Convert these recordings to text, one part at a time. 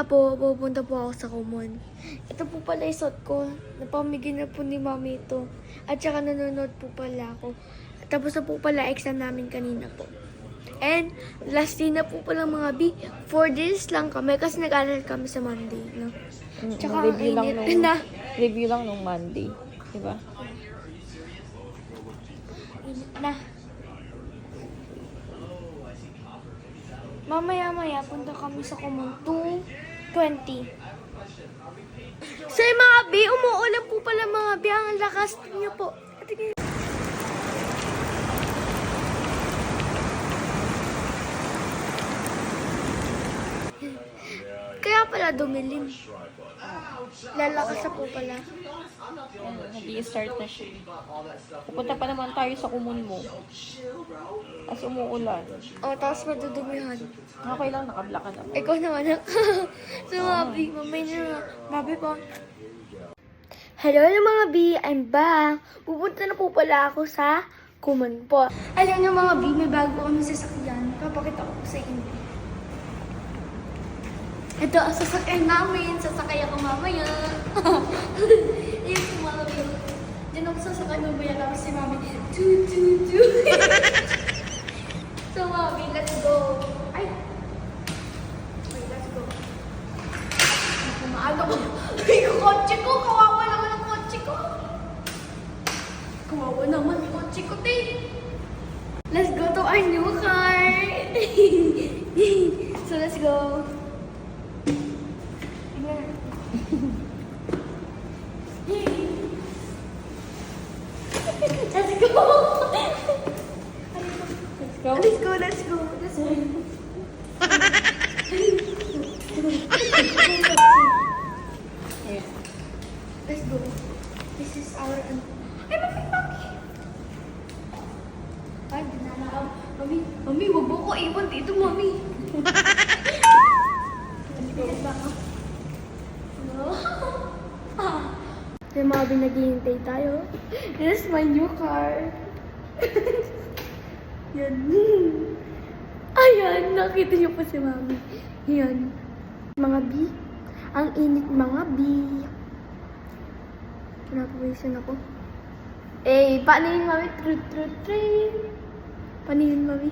nga po, pupunta po ako sa Kumon. Ito po pala yung suot ko. Napamigay na po ni mami ito. At saka nanonood po pala ako. Tapos na po pala exam namin kanina po. And last day na po pala mga B. Four days lang kami kasi nag-aral kami sa Monday. No? Mm, Tsaka review lang nung, na. review lang nung Monday. Diba? Init na. Mamaya-maya punta kami sa Kumon 2.20. So yung mga B, umuulan po pala mga B. Ang lakas niyo po. Tingnan. Kaya pala dumilim. Lalakas na po pala. Nag-i-start na siya. Pupunta pa naman tayo sa kumun mo. Tapos umuulan. O, tapos madudumihan. Okay lang, nakabla ka naman. Ikaw naman ang so, mga B, mamay na. Mabi po. Hello mga B, I'm back. Pupunta na po pala ako sa Kuman po. Alam niyo mga B, may bago kami sasakyan. Papakita ko sa inyo. Ito ang sasakyan namin. Sasakay ako mamaya. Mga B. Diyan ako sasakay mamaya. Tapos si mami, tu, tu, tu. so B, let's go. Ay, Okay, let's go. Maano ko. Ay, kotse ko. Kawawa naman ang kotse ko. Kawawa naman ang kotse ko, te. Let's go to our new car. so, let's go. Let's go. Let's go. Let's go, let's go, let's go. Let's go. This is our... Ay, mami, mami! Ay, di na na. Mami, mami, wag mo ko iwan dito, May mga binaghihintay tayo. Is my new car. Yan. Ayan, nakita niyo po si mami. Yan. Mga B. Ang init mga B. Pinapawisan ako. Eh, paano yun, mami? Trut, trut, trut. Paano yun, mami?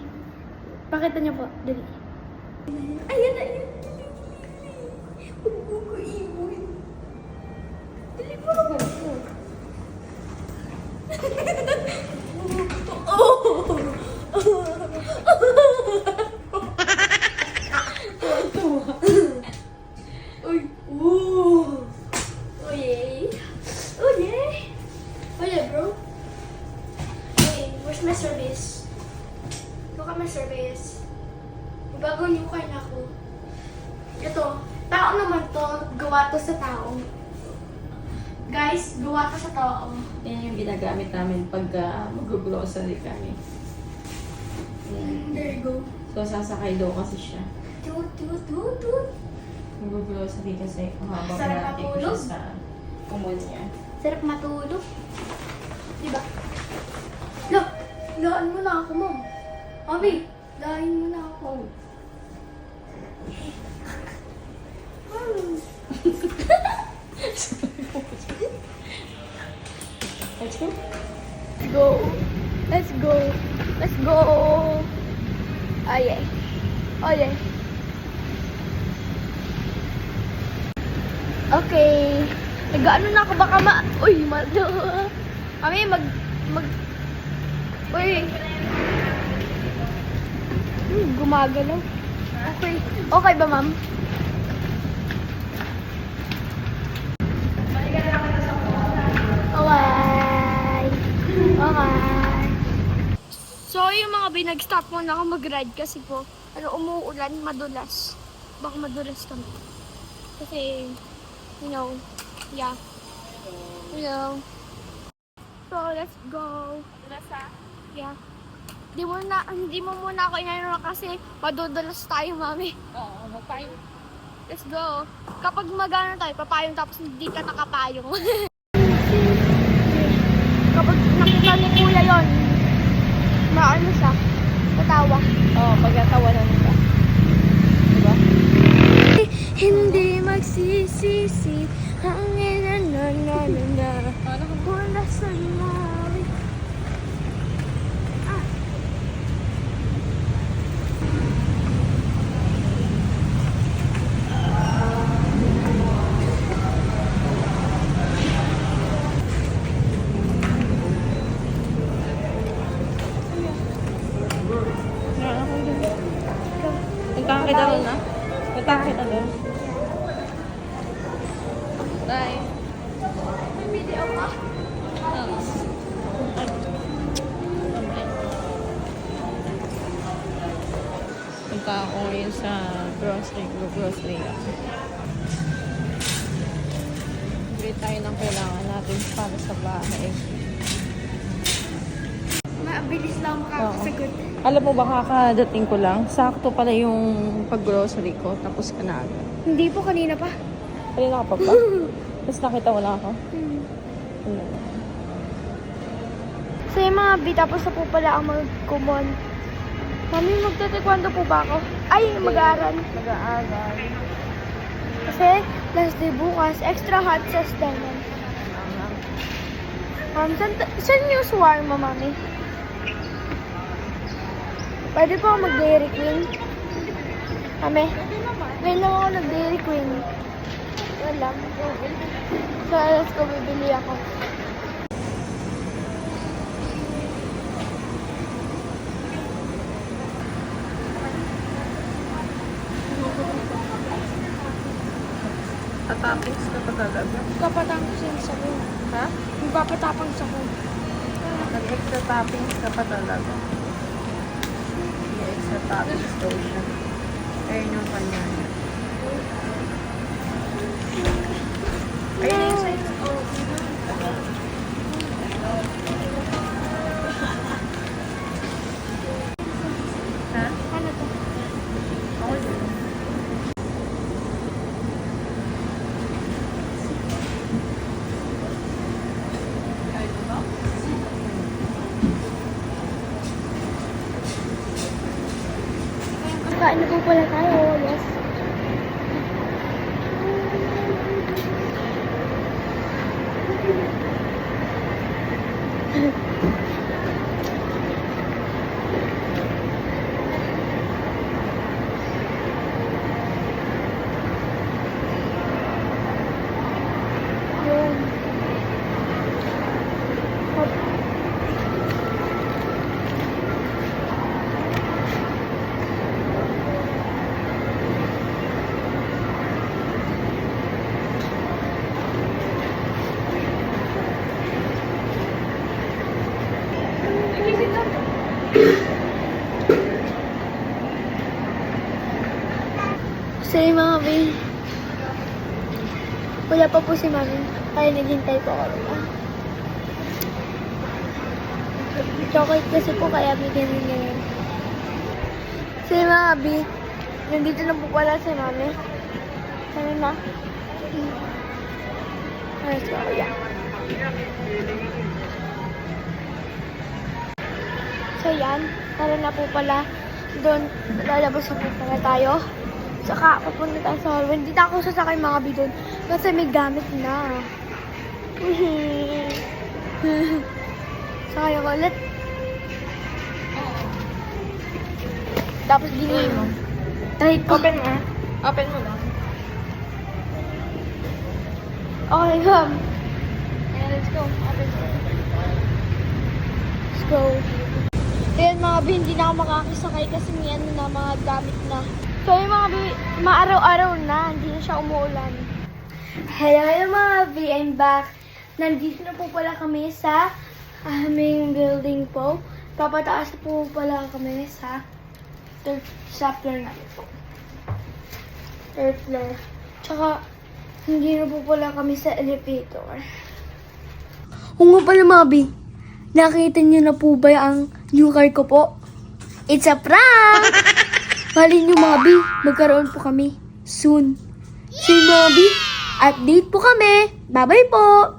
Pakita niyo po. Dali. Ayan, ayan. Huwag ko my service. New car na ako. Ito, tao naman to. Gawa to sa tao. Guys, gawa to sa tao. Yan yung ginagamit namin pag uh, mag-grocery kami. Ayan. There you go. So, sasakay daw kasi siya. Toot, toot, toot, toot. Mag-grocery kasi habang Sarap natin ko siya matulog. sa kumun niya. Sarap matulog. Diba? Lo, laan mo na ako, mom. Mami, lain mo na ako. Mami. Let's go. Go. Let's go. Let's go. Oh yeah. Oh yeah. Okay. Nag-ano na ako baka ma... Uy, ma... Kami mag... Mag... Uy. Hmm, gumagalaw. Okay. Okay ba, ma'am? Okay. Okay. So, yung mga binag-stop muna ako mag-ride kasi po, ano, umuulan, madulas. Baka madulas kami. Kasi, you know, yeah. You know. So, let's go. Yeah. Di mo na, hindi mo muna ako inano kasi madudulas tayo, mami. Oo, magpayo. Let's go. Kapag magano tayo, papayong tapos hindi ka nakapayong. maano siya, tatawa. Oo, pagkatawanan ka. Diba? hindi magsisisi Hangin na na na na na Wala sa kita doon na. Puntahan kita doon. Bye. May video ka? Punta ako ngayon sa grocery, grocery. Bili tayo ng kailangan natin para sa bahay. Mabilis lang makakasagot Alam mo ba kakadating ko lang, sakto pala yung pag-grocery ko, tapos ka na agad. Hindi po kanina pa Kanina ka pa ba? Tapos nakita mo lang ako. hmm. Ano? So yung mga B, tapos na po pala ang mag-kumon. Mami, magtatekwondo po ba ako? Ay, mag-aaral. Mag-aaral. Kasi last day bukas, extra hot sauce daw man. Um, saan, saan yung shawarma, mami? Pwede po ako mag-dairy queen? Mami? Ngayon lang ako nag-dairy queen. Wala. So, let's go, bibili ako. Tatapings ka pa talaga. Kapatapang sa ko. Ha? Magpapatapang sa ko. Nag-extra toppings ka pa talaga. Toppings daw siya. Ayun yung kanya niya. Ayun yung size. Ha? Ano to? Okay din. Kakain na tayo. Yes. Yun. Hop. Kasi mga bay, wala pa po si mami. Kaya naghintay po ako. Chocolate kasi po kaya bigyan niya yun. Si bay, nandito na po pala si mami. Ano na? Let's go, yeah. So yan, tara na po pala. Doon, lalabas na po pala tayo. Tsaka, papunta tayo sa hallway. Hindi ako sasakay mga bidon. Kasi may gamit na. Sakay ako ulit. Tapos ginihin mo. Kahit po. Open mo. Open mo lang. Okay, ma'am. Ayan, let's go. Open ko. Let's go. Ayan mga bi, hindi na ako makakasakay kasi may ano na, mga gamit na. So yung mga bi, maaraw-araw na, hindi na siya umuulan. Hello, hello mga I'm back. Nandito na po pala kami sa aming building po. Papataas na po pala kami sa third sa floor namin po. Third floor. Tsaka, hindi na po pala kami sa elevator. Oo nga pala, Mabi. Nakita niyo na po ba ang new car ko po? It's a prank! Mali niyo, Mabi. Magkaroon po kami soon. Si Mabi, update po kami. Bye-bye po!